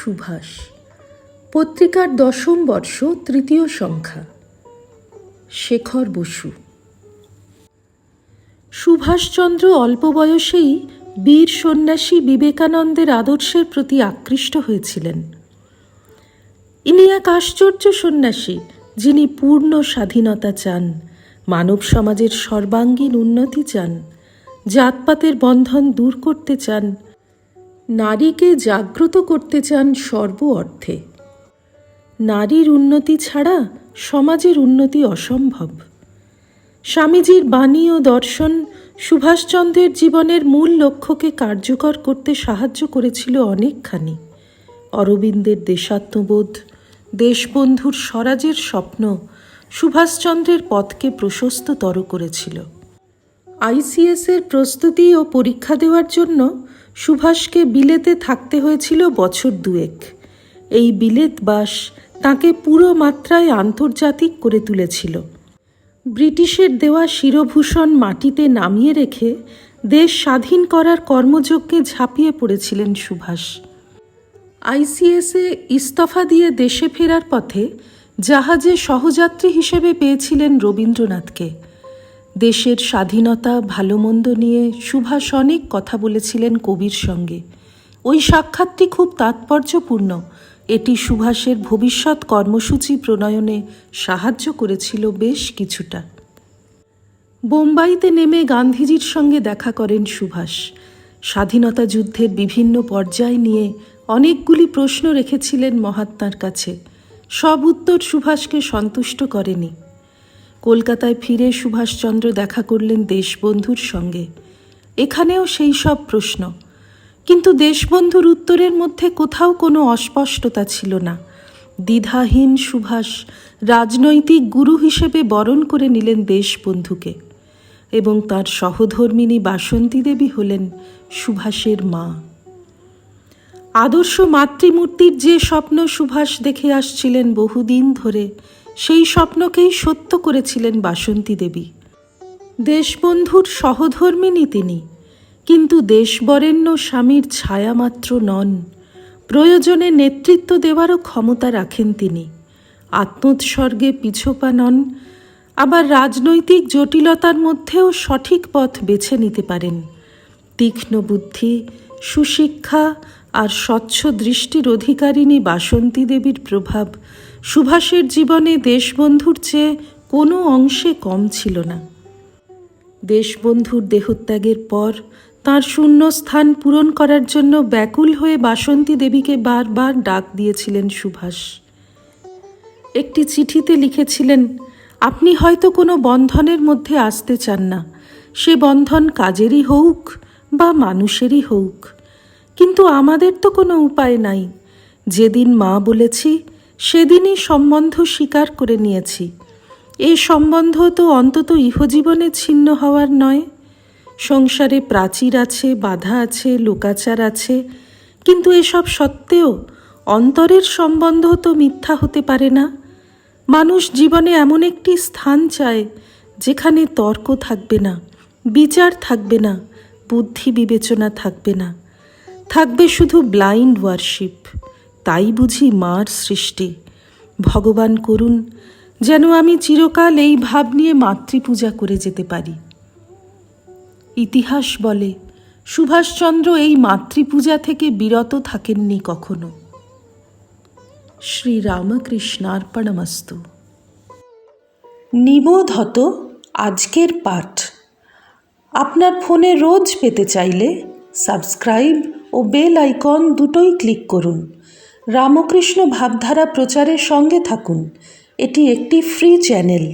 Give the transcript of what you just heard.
সুভাষ। পত্রিকার দশম বর্ষ, তৃতীয় সংখ্যা। শেখর বসু। সুভাষচন্দ্র অল্প বয়সেই বীর সন্ন্যাসী বিবেকানন্দের আদর্শের প্রতি আকৃষ্ট হয়েছিলেন। ইনি এক আশ্চর্য সন্ন্যাসী, যিনি পূর্ণ স্বাধীনতা চান, মানব সমাজের সর্বাঙ্গীন উন্নতি চান, জাতপাতের বন্ধন দূর করতে চান নারীকে জাগ্রত করতে চান সর্ব অর্থে। নারীর উন্নতি ছাড়া সমাজের উন্নতি অসম্ভব। স্বামীজির বাণী ও দর্শন সুভাষচন্দ্রের জীবনের মূল লক্ষ্যকে কার্যকর করতে সাহায্য করেছিল অনেকখানি। অরবিন্দের দেশাত্মবোধ, দেশবন্ধুর স্বরাজের স্বপ্ন সুভাষচন্দ্রের পথকে প্রশস্ততর করেছিল। আইসিএস এর প্রস্তুতি ও পরীক্ষা দেওয়ার জন্য সুভাষকে বিলেতে থাকতে হয়েছিল বছর দুয়েক। এই বিলেত বাস তাকে পুরো মাত্রায় আন্তর্জাতিক করে তুলেছিল। ব্রিটিশের দেওয়া শিরভূষণ মাটিতে নামিয়ে রেখে দেশ স্বাধীন করার কর্মযজ্ঞে ঝাঁপিয়ে পড়েছিলেন সুভাষ। আইসিএসে ইস্তফা দিয়ে দেশে ফেরার পথে জাহাজে সহযাত্রী হিসেবে পেয়েছিলেন রবীন্দ্রনাথকে। দেশের স্বাধীনতা ভালো মন্দ নিয়ে সুভাষ অনেক কথা বলেছিলেন কবির সঙ্গে। ওই সাক্ষাৎটি খুব তাৎপর্যপূর্ণ। এটি সুভাষের ভবিষ্যৎ কর্মসূচি প্রণয়নে সাহায্য করেছিল বেশ কিছুটা। বোম্বাইতে নেমে গান্ধীজির সঙ্গে দেখা করেন সুভাষ। স্বাধীনতা যুদ্ধের বিভিন্ন পর্যায় নিয়ে অনেকগুলি প্রশ্ন রেখেছিলেন মহাত্মার কাছে। সব উত্তর সুভাষকে সন্তুষ্ট করেনি। কলকাতায় ফিরে সুভাষচন্দ্র দেখা করলেন দেশবন্ধুর সঙ্গে। এখানেও সেই সব প্রশ্ন। কিন্তু দেশবন্ধুর উত্তরের মধ্যে কোথাও কোনো অস্পষ্টতা ছিল না। দ্বিধাহীন সুভাষ রাজনৈতিক গুরু হিসেবে বরণ করে নিলেন দেশবন্ধুকে এবং তার সহধর্মিনী বাসন্তী দেবী হলেন সুভাষের মা। আদর্শ মাতৃমূর্তির যে স্বপ্ন সুভাষ দেখে আসছিলেন বহুদিন ধরে সেই স্বপ্নকেই সত্য করেছিলেন বাসন্তী দেবী। দেশবন্ধুর সহধর্মিনী তিনি, কিন্তু দেশবরেণ্য স্বামীর ছায়ামাত্র নন। প্রয়োজনে নেতৃত্ব দেওয়ারও ক্ষমতা রাখেন তিনি। আত্মোৎসর্গে পিছোপা নন, আবার রাজনৈতিক জটিলতার মধ্যেও সঠিক পথ বেছে নিতে পারেন। তীক্ষ্ণ বুদ্ধি, সুশিক্ষা আর স্বচ্ছ দৃষ্টির অধিকারিণী বাসন্তী দেবীর প্রভাব সুভাষের জীবনে দেশবন্ধুর চেয়ে কোনো অংশে কম ছিল না। দেশবন্ধুর দেহত্যাগের পর তার শূন্য স্থান পূরণ করার জন্য ব্যাকুল হয়ে বাসন্তী দেবীকে বারবার ডাক দিয়েছিলেন সুভাষ। একটি চিঠিতে লিখেছিলেন, আপনি হয়তো কোনো বন্ধনের মধ্যে আসতে চান না। সে বন্ধন কাজেরই হোক বা মানুষেরই হোক। কিন্তু আমাদের তো কোনো উপায় নাই। যেদিন মা বলেছি সেদিনই সম্বন্ধ স্বীকার করে নিয়েছি। এই সম্বন্ধ তো অন্তত ইহজীবনে ছিন্ন হওয়ার নয়। সংসারে প্রাচীর আছে, বাধা আছে, লোকাচার আছে। কিন্তু এসব সত্ত্বেও অন্তরের সম্বন্ধ তো মিথ্যা হতে পারে না। মানুষ জীবনে এমন একটি স্থান চায় যেখানে তর্ক থাকবে না, বিচার থাকবে না, বুদ্ধি বিবেচনা থাকবে না। থাকবে শুধু ব্লাইন্ড ওয়ারশিপ তাই বুঝি মার সৃষ্টি। ভগবান করুন যেন আমি চিরকাল এই ভাব নিয়ে মাতৃপূজা করে যেতে পারি। ইতিহাস বলে, সুভাষচন্দ্র এই মাতৃপূজা থেকে বিরত থাকেননি কখনো। শ্রীরামকৃষ্ণার্পণমস্তু। নিবোধত আজকের পাঠ। আপনার ফোনে রোজ পেতে চাইলে সাবস্ক্রাইব ও বেল আইকন দুটোই ক্লিক করুন। রামকৃষ্ণ ভাবধারা প্রচারের সঙ্গে থাকুন। এটি একটি ফ্রি চ্যানেল